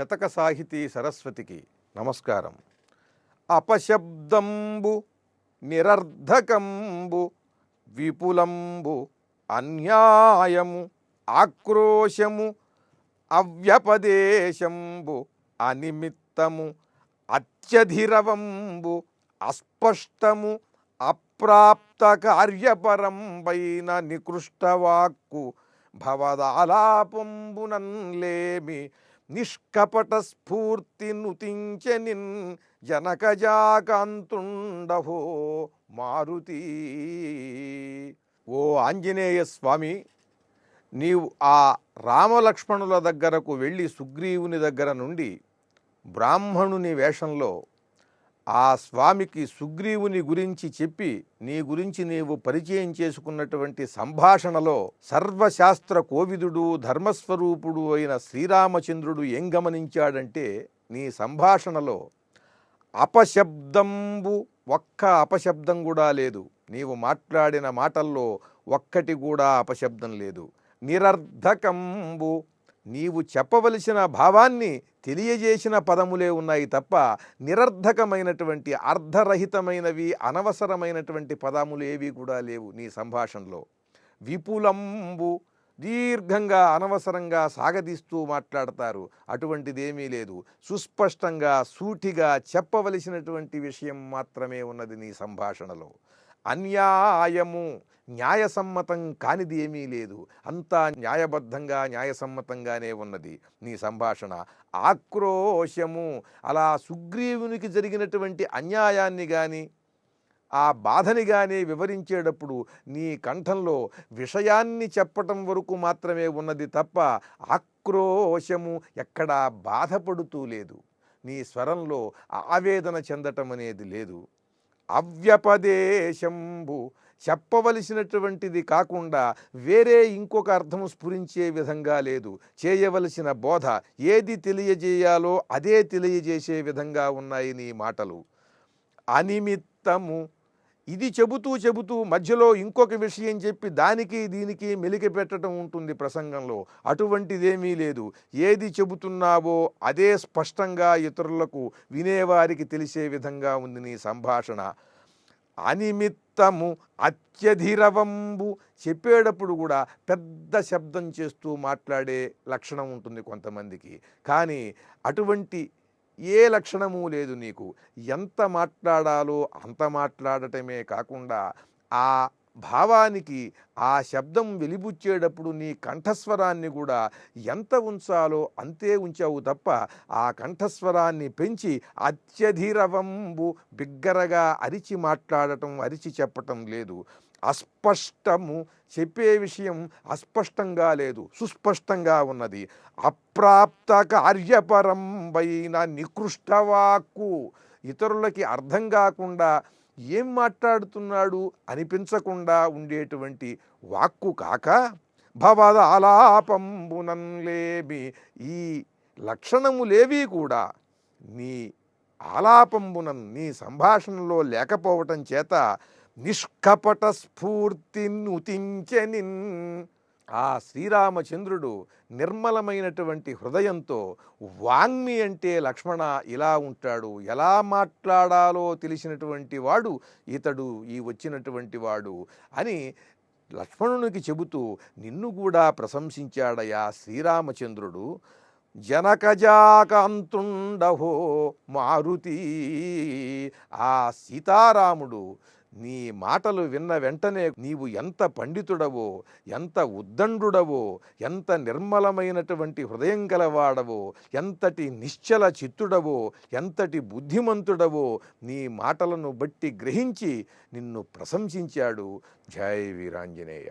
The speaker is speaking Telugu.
శతక సాహితీ సరస్వతికి నమస్కారం. అపశబ్దంబు నిరర్ధకంబు విపులంబు అన్యాయము ఆక్రోశము అవ్యపదేశంబు అనిమిత్తము అత్యధిరవంబు అస్పష్టము అప్రాప్త కార్యపరంపైన నికృష్టవాక్కు భవదాలాపంబునన్లేమి నిష్కపట స్ఫూర్తి నుతించనిన్ జనకజాకాంతుండహో మారుతి. ఓ ఆంజనేయ స్వామి నీవు ఆ రామలక్ష్మణుల దగ్గరకు వెళ్ళి సుగ్రీవుని దగ్గర నుండి బ్రాహ్మణుని వేషంలో ఆ స్వామికి సుగ్రీవుని గురించి చెప్పి నీ గురించి నీవు పరిచయం చేసుకున్నటువంటి సంభాషణలో సర్వశాస్త్ర కోవిదుడు ధర్మస్వరూపుడు అయిన శ్రీరామచంద్రుడు ఏం గమనించాడంటే నీ సంభాషణలో అపశబ్దంబు ఒక్క అపశబ్దం కూడా లేదు. నీవు మాట్లాడిన మాటల్లో ఒక్కటి కూడా అపశబ్దం లేదు. నిరర్ధకంబు నీవు చెప్పవలసిన భావాన్ని తెలియజేసిన పదములే ఉన్నాయి తప్ప నిరర్ధకమైనటువంటి అర్ధరహితమైనవి అనవసరమైనటువంటి పదములు ఏవి కూడా లేవు నీ సంభాషణలో. విపులంబు దీర్ఘంగా అనవసరంగా సాగదీస్తూ మాట్లాడతారు. అటువంటిదేమీ లేదు. సుస్పష్టంగా సూటిగా చెప్పవలసినటువంటి విషయం మాత్రమే ఉన్నది నీ సంభాషణలో. అన్యాయము న్యాయసమ్మతం కానిది ఏమీ లేదు. అంతా న్యాయబద్ధంగా న్యాయసమ్మతంగానే ఉన్నది. నీ సంభాషణ. ఆక్రోశము. అలా సుగ్రీవునికి జరిగినటువంటి అన్యాయాన్ని కానీ ఆ బాధని కానీ వివరించేటప్పుడు నీ కంఠంలో విషయాన్ని చెప్పటం వరకు మాత్రమే ఉన్నది తప్ప ఆక్రోశము ఎక్కడా బాధపడుతూ లేదు. నీ స్వరంలో ఆవేదన చెందటం అనేది లేదు. అవ్యపదేశంబు. చెప్పవలసినటువంటిది కాకుండా వేరే ఇంకొక అర్థం స్ఫురించే విధంగా లేదు. చేయవలసిన బోధ ఏది తెలియజేయాలో అదే తెలియజేసే విధంగా ఉన్నాయి నీ మాటలు. అనిమిత్తము ఇది చెబుతూ చెబుతూ మధ్యలో ఇంకొక విషయం చెప్పి దానికి దీనికి మెలికి పెట్టడం ఉంటుంది ప్రసంగంలో. అటువంటిదేమీ లేదు. ఏది చెబుతున్నావో అదే స్పష్టంగా ఇతరులకు వినేవారికి తెలిసే విధంగా ఉంది నీ సంభాషణ. అనిమిత్తము అత్యధిరవంబు చెప్పేటప్పుడు కూడా పెద్ద శబ్దం చేస్తూ మాట్లాడే లక్షణం ఉంటుంది కొంతమందికి. కానీ అటువంటి ఏ లక్షణము లేదు నీకు. ఎంత మాట్లాడాలో అంత మాట్లాడటమే కాకుండా ఆ భావానికి ఆ శబ్దం వెలిబుచ్చేటప్పుడు నీ కంఠస్వరాన్ని కూడా ఎంత ఉంచాలో అంతే ఉంచావు తప్ప ఆ కంఠస్వరాన్ని పెంచి అత్యధిరవంబు బిగ్గరగా అరిచి మాట్లాడటం అరిచి చెప్పటం లేదు. అస్పష్టము చెప్పే విషయం అస్పష్టంగా లేదు సుస్పష్టంగా ఉన్నది. అప్రాప్త కార్యపరంపైన నికృష్టవాక్కు ఇతరులకి అర్థం కాకుండా ఏం మాట్లాడుతున్నాడు అనిపించకుండా ఉండేటువంటి వాక్కు కాక భవద లేమి ఈ లక్షణము లేవి కూడా నీ ఆలాపంబునం నీ సంభాషణలో లేకపోవటం చేత నిష్కపట స్ఫూర్తి నుతించనిన్ ఆ శ్రీరామచంద్రుడు నిర్మలమైనటువంటి హృదయంతో వాంగ్మి అంటే లక్ష్మణ ఇలా ఉంటాడు ఎలా మాట్లాడాలో తెలిసినటువంటి వాడు ఇతడు ఈ వచ్చినటువంటి వాడు అని లక్ష్మణునికి చెబుతూ నిన్ను కూడా ప్రశంసించాడయా శ్రీరామచంద్రుడు. జనకజాకాంతుండహో మారుతి. ఆ సీతారాముడు నీ మాటలు విన్న వెంటనే నీవు ఎంత పండితుడవో ఎంత ఉద్దండుడవో ఎంత నిర్మలమైనటువంటి హృదయం గలవాడవో ఎంతటి నిశ్చల చిత్తుడవో ఎంతటి బుద్ధిమంతుడవో నీ మాటలను బట్టి గ్రహించి నిన్ను ప్రశంసించాడు జయ వీరాంజనేయ.